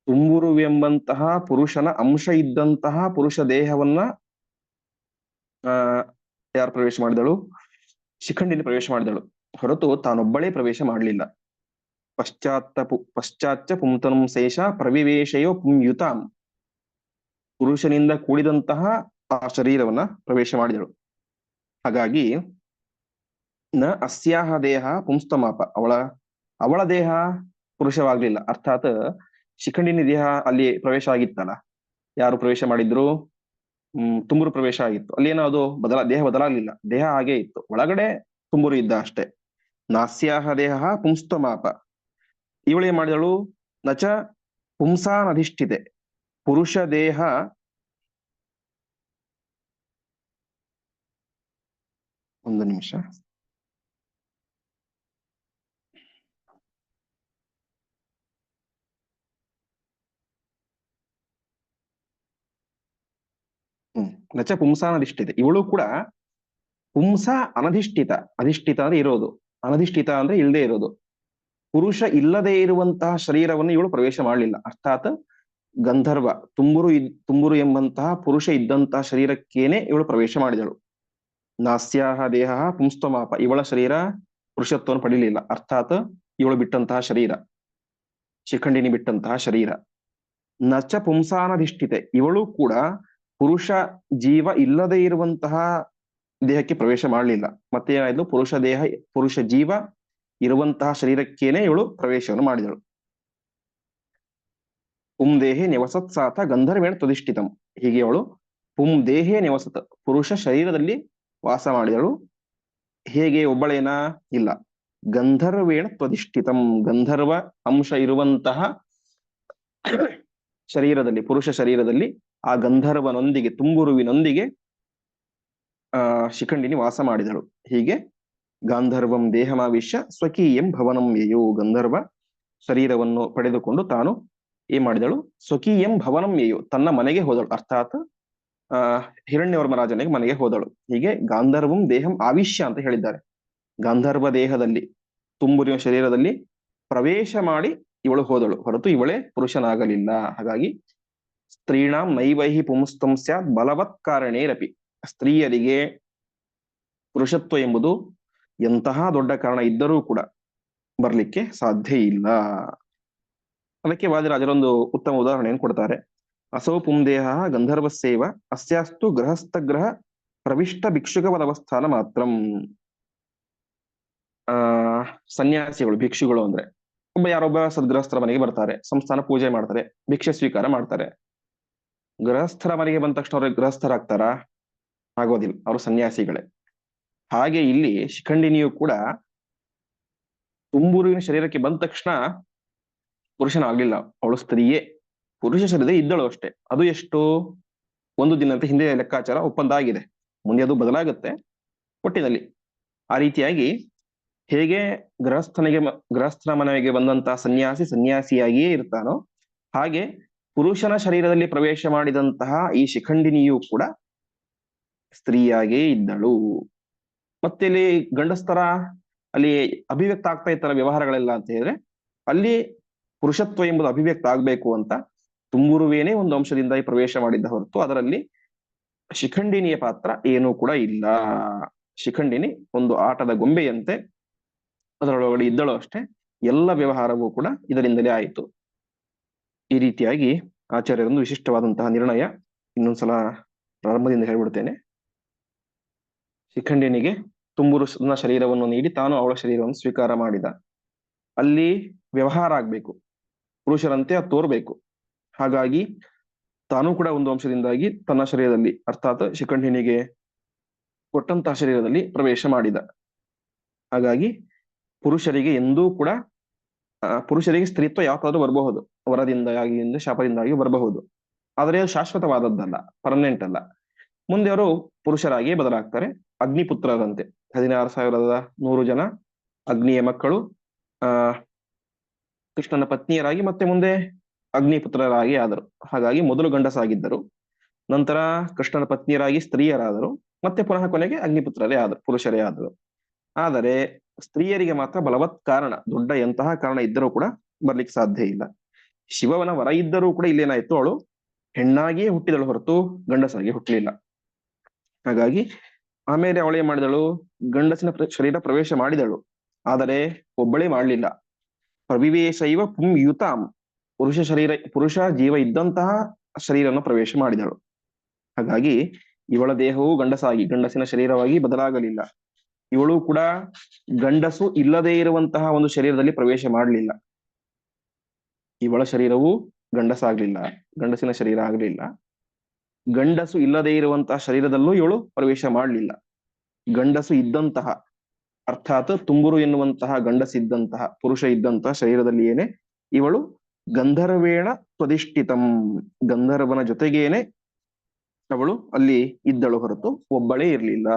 ತುಂಬುರುವೆಂಬಂತಹ ಪುರುಷನ ಅಂಶ ಇದ್ದಂತಹ ಪುರುಷ ದೇಹವನ್ನ, ಆ, ಯಾರು ಪ್ರವೇಶ ಮಾಡಿದಳು? ಶಿಖಂಡಿನಿ ಪ್ರವೇಶ ಮಾಡಿದಳು. ಹೊರತು ತಾನೊಬ್ಬಳೇ ಪ್ರವೇಶ ಮಾಡಲಿಲ್ಲ. ಪಶ್ಚಾತ್ತ ಪು ಪಶ್ಚಾಚ್ಚ ಪುಂತನಂ ಶೇಷ ಪ್ರವಿವೇಶಯೋ ಪುಂಯುತಾಂ. ಪುರುಷನಿಂದ ಕೂಡಿದಂತಹ ಆ ಶರೀರವನ್ನ ಪ್ರವೇಶ ಮಾಡಿದಳು. ಹಾಗಾಗಿ ನ ಅಸ್ಯಾಹ ದೇಹ ಪುಂಸ್ತಮಾಪ. ಅವಳ ಅವಳ ದೇಹ ಪುರುಷವಾಗ್ಲಿಲ್ಲ. ಅರ್ಥಾತ್ ಶಿಖಂಡಿನಿ ದೇಹ ಅಲ್ಲಿ ಪ್ರವೇಶ ಆಗಿತ್ತಲ್ಲ. ಯಾರು ಪ್ರವೇಶ ಮಾಡಿದ್ರು? ಹ್ಮ್, ತುಂಬುರು ಪ್ರವೇಶ ಆಗಿತ್ತು. ಅಲ್ಲಿ ಏನೋ ಅದು ಬದಲ, ದೇಹ ಬದಲಾಗ್ಲಿಲ್ಲ. ದೇಹ ಹಾಗೆ ಇತ್ತು. ಒಳಗಡೆ ತುಂಬುರು ಇದ್ದ ಅಷ್ಟೇ. ನಾಸ್ಯಾಹ ದೇಹ ಪುಂಸ್ತಮಾಪ. ಇವಳೇ ಮಾಡಿದಳು? ನಚ ಪುಂಸಾನಧಿಷ್ಠಿತೆ. ಪುರುಷ ದೇಹ ಒಂದು ನಿಮಿಷ ಹ್ಮ್ ನಚ ಪುಂಸಾನಧಿಷ್ಠಿತ ಇವಳು ಕೂಡ ಪುಂಸ ಅನಧಿಷ್ಠಿತ. ಅಧಿಷ್ಠಿತ ಅಂದ್ರೆ ಇರೋದು. ಅನಧಿಷ್ಠಿತ ಅಂದ್ರೆ ಇಲ್ಲದೆ ಇರೋದು. ಪುರುಷ ಇಲ್ಲದೆ ಇರುವಂತಹ ಶರೀರವನ್ನು ಇವಳು ಪ್ರವೇಶ ಮಾಡಲಿಲ್ಲ. ಅರ್ಥಾತ್ ಗಂಧರ್ವ, ತುಂಬುರು ತುಂಬುರು ಎಂಬಂತಹ ಪುರುಷ ಇದ್ದಂತಹ ಶರೀರಕ್ಕೇನೆ ಇವಳು ಪ್ರವೇಶ ಮಾಡಿದಳು. ನಾಸ್ಯಾಹ ದೇಹ ಪುಂಸ್ತಮಾಪ. ಇವಳ ಶರೀರ ಪುರುಷತ್ವವನ್ನು ಪಡಿಲಿಲ್ಲ. ಅರ್ಥಾತ್ ಇವಳು ಬಿಟ್ಟಂತಹ ಶರೀರ. ಶಿಖಂಡಿನಿ ಬಿಟ್ಟಂತಹ ಶರೀರ. ನಚ ಪುಂಸಾನಧಿಷ್ಠಿತೆ ಇವಳು ಕೂಡ ಪುರುಷ ಜೀವ ಇಲ್ಲದೆ ಇರುವಂತಹ ದೇಹಕ್ಕೆ ಪ್ರವೇಶ ಮಾಡಲಿಲ್ಲ. ಮತ್ತೆ ಏನಾಯ್ತು ಪುರುಷ ದೇಹ, ಪುರುಷ ಜೀವ ಇರುವಂತಹ ಶರೀರಕ್ಕೇನೆ ಇವಳು ಪ್ರವೇಶವನ್ನು ಮಾಡಿದಳು. ಪುಂ ದೇಹೆ ನಿವಸತ್ ಸಾತ ಗಂಧರ್ವೇಣ ತುದಿಷ್ಠಿತಂ ಹೀಗೆ ಅವಳು ಪುಂ ದೇಹೆ ನಿವಸತ್, ಪುರುಷ ಶರೀರದಲ್ಲಿ ವಾಸ ಮಾಡಿದಳು. ಹೇಗೆ ಒಬ್ಬಳೇನ? ಇಲ್ಲ. ಗಂಧರ್ವೇಣ ತ್ವದಿಷ್ಠಿತಂ ಗಂಧರ್ವ ಅಂಶ ಇರುವಂತಹ ಶರೀರದಲ್ಲಿ, ಪುರುಷ ಶರೀರದಲ್ಲಿ ಆ ಗಂಧರ್ವನೊಂದಿಗೆ, ತುಂಗುರುವಿನೊಂದಿಗೆ, ಆ, ಶಿಖಂಡಿನಿ ವಾಸ ಮಾಡಿದಳು. ಹೀಗೆ, ಗಾಂಧರ್ವಂ ದೇಹಮಾವಿಶ್ಯ ಸ್ವಕೀಯಂ ಭವನಂ ಯಯೋ ಗಂಧರ್ವ ಶರೀರವನ್ನು ಪಡೆದುಕೊಂಡು ತಾನು ಏನ್ ಮಾಡಿದಳು? ಸ್ವಕೀಯಂ ಭವನಂ ತನ್ನ ಮನೆಗೆ ಹೋದಳು. ಅರ್ಥಾತ್, ಆ ಹಿರಣ್ಯವರ್ಮ ರಾಜನಿಗೆ ಮನೆಗೆ ಹೋದಳು. ಹೀಗೆ, ಗಾಂಧರ್ವಂ ದೇಹಂ ಆವಿಷ್ಯ ಅಂತ ಹೇಳಿದ್ದಾರೆ. ಗಾಂಧರ್ವ ದೇಹದಲ್ಲಿ ತುಂಬುರಿನ ಶರೀರದಲ್ಲಿ ಪ್ರವೇಶ ಮಾಡಿ ಇವಳು ಹೋದಳು. ಹೊರತು ಇವಳೇ ಪುರುಷನಾಗಲಿಲ್ಲ. ಹಾಗಾಗಿ ಸ್ತ್ರೀಣಾಂ ನೈವೈಹಿ ಪುಂಸ್ತಂ ಸ್ಯಾತ್ ಬಲವತ್ ಕಾರಣೇರಪಿ. ಸ್ತ್ರೀಯರಿಗೆ ಪುರುಷತ್ವ ಎಂಬುದು ಎಂತಹ ದೊಡ್ಡ ಕಾರಣ ಇದ್ದರೂ ಕೂಡ ಬರ್ಲಿಕ್ಕೆ ಸಾಧ್ಯ ಇಲ್ಲ. ಅದಕ್ಕೆ ವಾದಿರಾಜರೊಂದು ಉತ್ತಮ ಉದಾಹರಣೆಯನ್ನು ಕೊಡ್ತಾರೆ. ಅಸೌ ಪುಂದೇಹ ಸೇವ ಅಸ್ಯಾಸ್ತು ಗೃಹಸ್ಥ ಗ್ರಹ ಪ್ರವಿಷ್ಟ ಭಿಕ್ಷುಕವದವಸ್ಥಾನ ಮಾತ್ರ. ಆ, ಸನ್ಯಾಸಿಗಳು, ಭಿಕ್ಷುಗಳು ಅಂದ್ರೆ ಒಬ್ಬ ಯಾರೊಬ್ಬ ಸದ್ಗೃಹಸ್ಥರ ಮನೆಗೆ ಬರ್ತಾರೆ. ಸಂಸ್ಥಾನ ಪೂಜೆ ಮಾಡ್ತಾರೆ, ಭಿಕ್ಷೆ ಸ್ವೀಕಾರ ಮಾಡ್ತಾರೆ. ಗೃಹಸ್ಥರ ಮನೆಗೆ ಬಂದ ತಕ್ಷಣ ಅವ್ರಿಗೆ ಗೃಹಸ್ಥರಾಗ್ತಾರ? ಆಗೋದಿಲ್ಲ. ಅವರು ಸನ್ಯಾಸಿಗಳೇ. ಹಾಗೆ ಇಲ್ಲಿ ಶಿಖಂಡಿನಿಯು ಕೂಡ ತುಂಬುರುವಿನ ಶರೀರಕ್ಕೆ ಬಂದ ತಕ್ಷಣ ಪುರುಷನಾಗ್ಲಿಲ್ಲ. ಅವಳು ಸ್ತ್ರೀಯೇ. ಪುರುಷ ಶರೀರ ಇದ್ದಳು ಅಷ್ಟೇ. ಅದು ಎಷ್ಟು? ಒಂದು ದಿನ ಅಂತ ಹಿಂದೆ ಲೆಕ್ಕಾಚಾರ ಒಪ್ಪಂದ ಆಗಿದೆ ಮುಂದೆ ಅದು ಬದಲಾಗುತ್ತೆ ಒಟ್ಟಿನಲ್ಲಿ. ಆ ರೀತಿಯಾಗಿ ಹೇಗೆ ಗೃಹಸ್ಥನಿಗೆ ಗೃಹಸ್ಥನ ಮನವಿಗೆ ಬಂದಂತಹ ಸನ್ಯಾಸಿ ಸನ್ಯಾಸಿಯಾಗಿಯೇ ಇರ್ತಾನೋ ಹಾಗೆ ಪುರುಷನ ಶರೀರದಲ್ಲಿ ಪ್ರವೇಶ ಮಾಡಿದಂತಹ ಈ ಶಿಖಂಡಿನಿಯು ಕೂಡ ಸ್ತ್ರೀಯಾಗೇ ಇದ್ದಳು. ಮತ್ತೆ ಇಲ್ಲಿ ಗಂಡಸ್ತರ ಅಲ್ಲಿ ಅಭಿವ್ಯಕ್ತ ಆಗ್ತಾ ಇತ್ತಲ್ಲ ವ್ಯವಹಾರಗಳೆಲ್ಲ ಅಂತ ಹೇಳಿದ್ರೆ, ಅಲ್ಲಿ ಪುರುಷತ್ವ ಎಂಬುದು ಅಭಿವ್ಯಕ್ತ ಆಗ್ಬೇಕು ಅಂತ ತುಂಬುರುವೇನೆ ಒಂದು ಅಂಶದಿಂದ ಪ್ರವೇಶ ಮಾಡಿದ್ದ ಹೊರತು ಅದರಲ್ಲಿ ಶಿಖಂಡಿನಿಯ ಪಾತ್ರ ಏನೂ ಕೂಡ ಇಲ್ಲ. ಶಿಖಂಡಿನಿ ಒಂದು ಆಟದ ಗೊಂಬೆಯಂತೆ ಅದರೊಳಗಡೆ ಇದ್ದಳು ಅಷ್ಟೇ. ಎಲ್ಲ ವ್ಯವಹಾರವೂ ಕೂಡ ಇದರಿಂದಲೇ ಆಯಿತು. ಈ ರೀತಿಯಾಗಿ ಆಚಾರ್ಯರೊಂದು ವಿಶಿಷ್ಟವಾದಂತಹ ನಿರ್ಣಯ ಇನ್ನೊಂದ್ಸಲ ಪ್ರಾರಂಭದಿಂದ ಹೇಳ್ಬಿಡ್ತೇನೆ. ಶಿಖಂಡಿನಿಗೆ ತುಂಬುರುನ ಶರೀರವನ್ನು ನೀಡಿ ತಾನು ಅವಳ ಶರೀರವನ್ನು ಸ್ವೀಕಾರ ಮಾಡಿದ. ಅಲ್ಲಿ ವ್ಯವಹಾರ ಆಗ್ಬೇಕು. ಪುರುಷರಂತೆ ಅದು ತೋರ್ಬೇಕು. ಹಾಗಾಗಿ ತಾನು ಕೂಡ ಒಂದು ಅಂಶದಿಂದಾಗಿ ತನ್ನ ಶರೀರದಲ್ಲಿ ಅರ್ಥಾತ್ ಶಿಖಂಡಿನಿಗೆ ಕೊಟ್ಟಂತಹ ಶರೀರದಲ್ಲಿ ಪ್ರವೇಶ ಮಾಡಿದ. ಹಾಗಾಗಿ ಪುರುಷರಿಗೆ ಎಂದೂ ಕೂಡ ಪುರುಷರಿಗೆ ಸ್ತ್ರೀತ್ವ ಯಾವತ್ತಾದ್ರೂ ಬರಬಹುದು. ವರದಿಂದಾಗಿ ಎಂದು ಶಾಪದಿಂದಾಗಿ ಬರಬಹುದು. ಆದರೆ ಅದು ಶಾಶ್ವತವಾದದ್ದಲ್ಲ ಪರ್ಮನೆಂಟ್ ಅಲ್ಲ. ಮುಂದೆ ಅವರು ಪುರುಷರಾಗಿಯೇ ಬದಲಾಗ್ತಾರೆ, ಅಗ್ನಿಪುತ್ರರಂತೆ. ಹದಿನಾರು ಸಾವಿರದ ನೂರು ಜನ ಅಗ್ನಿಯ ಮಕ್ಕಳು, ಆ, ಕೃಷ್ಣನ ಪತ್ನಿಯರಾಗಿ ಮತ್ತೆ ಮುಂದೆ ಅಗ್ನಿಪುತ್ರರಾಗಿ ಆದರು. ಹಾಗಾಗಿ ಮೊದಲು ಗಂಡಸಾಗಿದ್ದರು, ನಂತರ ಕೃಷ್ಣನ ಪತ್ನಿಯರಾಗಿ ಸ್ತ್ರೀಯರಾದರು, ಮತ್ತೆ ಪುನಃ ಕೊನೆಗೆ ಅಗ್ನಿಪುತ್ರರೇ ಆದರು, ಪುರುಷರೇ ಆದರು. ಆದರೆ ಸ್ತ್ರೀಯರಿಗೆ ಮಾತ್ರ ಬಲವತ್ ಕಾರಣ, ದೊಡ್ಡ ಎಂತಹ ಕಾರಣ ಇದ್ದರೂ ಕೂಡ ಬರ್ಲಿಕ್ಕೆ ಸಾಧ್ಯ ಇಲ್ಲ. ಶಿವವನ ವರ ಇದ್ದರೂ ಕೂಡ ಇಲ್ಲೇನಾಯ್ತು ಅವಳು? ಹೆಣ್ಣಾಗಿಯೇ ಹುಟ್ಟಿದಳು ಹೊರತು ಗಂಡಸಾಗಿ ಹುಟ್ಟಲಿಲ್ಲ. ಹಾಗಾಗಿ ಆಮೇಲೆ ಅವಳೇ ಮಾಡಿದಳು? ಗಂಡಸಿನ ಶರೀರ ಪ್ರವೇಶ ಮಾಡಿದಳು. ಆದರೆ ಒಬ್ಬಳೇ ಮಾಡಲಿಲ್ಲ. ಪ್ರವಿವೇಶೈವ ಪುಂ ಯುತಾಂ. ಪುರುಷ ಶರೀರ, ಪುರುಷ ಜೀವ ಇದ್ದಂತಹ ಶರೀರವನ್ನು ಪ್ರವೇಶ ಮಾಡಿದಳು. ಹಾಗಾಗಿ ಇವಳ ದೇಹವು ಗಂಡಸಾಗಿ, ಗಂಡಸಿನ ಶರೀರವಾಗಿ ಬದಲಾಗಲಿಲ್ಲ. ಇವಳು ಕೂಡ ಗಂಡಸು ಇಲ್ಲದೇ ಇರುವಂತಹ ಒಂದು ಶರೀರದಲ್ಲಿ ಪ್ರವೇಶ ಮಾಡಲಿಲ್ಲ. ಇವಳ ಶರೀರವು ಗಂಡಸಾಗ್ಲಿಲ್ಲ, ಗಂಡಸಿನ ಶರೀರ ಆಗ್ಲಿಲ್ಲ. ಗಂಡಸು ಇಲ್ಲದೇ ಇರುವಂತಹ ಶರೀರದಲ್ಲೂ ಇವಳು ಪ್ರವೇಶ ಮಾಡಲಿಲ್ಲ. ಗಂಡಸು ಇದ್ದಂತಹ, ಅರ್ಥಾತ್ ತುಂಬುರು ಎನ್ನುವಂತಹ ಗಂಡಸಿದ್ದಂತಹ ಪುರುಷ ಇದ್ದಂತಹ ಶರೀರದಲ್ಲಿ ಏನೆ ಇವಳು ಗಂಧರ್ವೇಣ ಪ್ರತಿಷ್ಠಿತಂ. ಗಂಧರ್ವನ ಜೊತೆಗೇನೆ ಅವಳು ಅಲ್ಲಿ ಇದ್ದಳು ಹೊರತು ಒಬ್ಬಳೇ ಇರಲಿಲ್ಲ.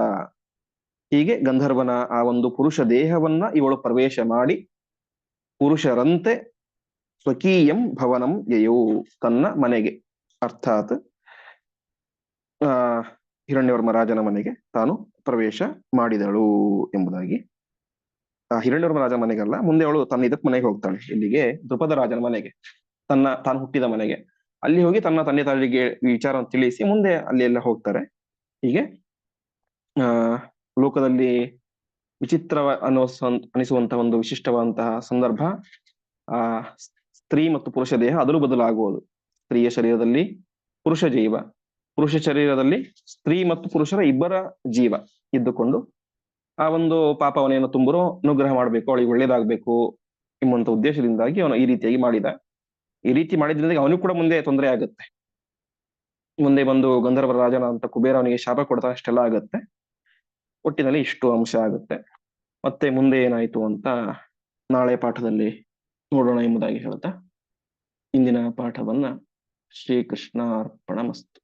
ಹೀಗೆ ಗಂಧರ್ವನ ಆ ಒಂದು ಪುರುಷ ದೇಹವನ್ನ ಇವಳು ಪ್ರವೇಶ ಮಾಡಿ ಪುರುಷರಂತೆ ಸ್ವಕೀಯಂ ಭವನಂ ಯಯೋ ತನ್ನ ಮನೆಗೆ ಅರ್ಥಾತ್ ಹಿರಣ್ಯವರ್ಮ ರಾಜನ ಮನೆಗೆ ತಾನು ಪ್ರವೇಶ ಮಾಡಿದಳು ಎಂಬುದಾಗಿ। ಹಿರಣ್ಯವರ್ಮ ರಾಜನ ಮನೆಗಲ್ಲ ಮುಂದೆ ಅವಳು ತನ್ನ ಇದಕ್ ಮನೆಗೆ ಹೋಗ್ತಾಳೆ. ಇಲ್ಲಿಗೆ ದ್ರುಪದ ರಾಜನ ಮನೆಗೆ, ತನ್ನ, ತಾನು ಹುಟ್ಟಿದ ಮನೆಗೆ. ಅಲ್ಲಿ ಹೋಗಿ ತನ್ನ ತಂದೆ ತಾಯಿಗೆ ವಿಚಾರ ತಿಳಿಸಿ ಮುಂದೆ ಅಲ್ಲಿ ಎಲ್ಲ ಹೋಗ್ತಾರೆ. ಹೀಗೆ, ಆ, ಲೋಕದಲ್ಲಿ ವಿಚಿತ್ರ ಅನಿಸುವಂತಹ ಒಂದು ವಿಶಿಷ್ಟವಾದಂತಹ ಸಂದರ್ಭ, ಆ ಸ್ತ್ರೀ ಮತ್ತು ಪುರುಷ ದೇಹ ಅದಲು ಬದಲಾಗುವುದು. ಸ್ತ್ರೀಯ ಶರೀರದಲ್ಲಿ ಪುರುಷ ಜೀವ, ಪುರುಷ ಶರೀರದಲ್ಲಿ ಸ್ತ್ರೀ ಮತ್ತು ಪುರುಷರ ಇಬ್ಬರ ಜೀವ ಇದ್ದುಕೊಂಡು ಆ ಒಂದು ಪಾಪವನೇನು ತುಂಬರು, ಅನುಗ್ರಹ ಮಾಡಬೇಕು, ಅವಳಿಗೆ ಒಳ್ಳೇದಾಗಬೇಕು ಎಂಬಂತ ಉದ್ದೇಶದಿಂದಾಗಿ ಅವನು ಈ ರೀತಿಯಾಗಿ ಮಾಡಿದ. ಈ ರೀತಿ ಮಾಡಿದ್ರಿಂದ ಅವನಿಗೂ ಕೂಡ ಮುಂದೆ ತೊಂದರೆ ಆಗುತ್ತೆ. ಮುಂದೆ ಬಂದು ಗಂಧರ್ವ ರಾಜನ ಅಂತ ಕುಬೇರ ಅವನಿಗೆ ಶಾಪ ಕೊಡ್ತಾ ಅಷ್ಟೆಲ್ಲ ಆಗುತ್ತೆ. ಒಟ್ಟಿನಲ್ಲಿ ಇಷ್ಟು ಅಂಶ ಆಗುತ್ತೆ. ಮತ್ತೆ ಮುಂದೆ ಏನಾಯ್ತು ಅಂತ ನಾಳೆ ಪಾಠದಲ್ಲಿ ನೋಡೋಣ ಎಂಬುದಾಗಿ ಹೇಳ್ತಾ ಇಂದಿನ ಪಾಠವನ್ನ ಶ್ರೀಕೃಷ್ಣ ಅರ್ಪಣ ಮಸ್ತು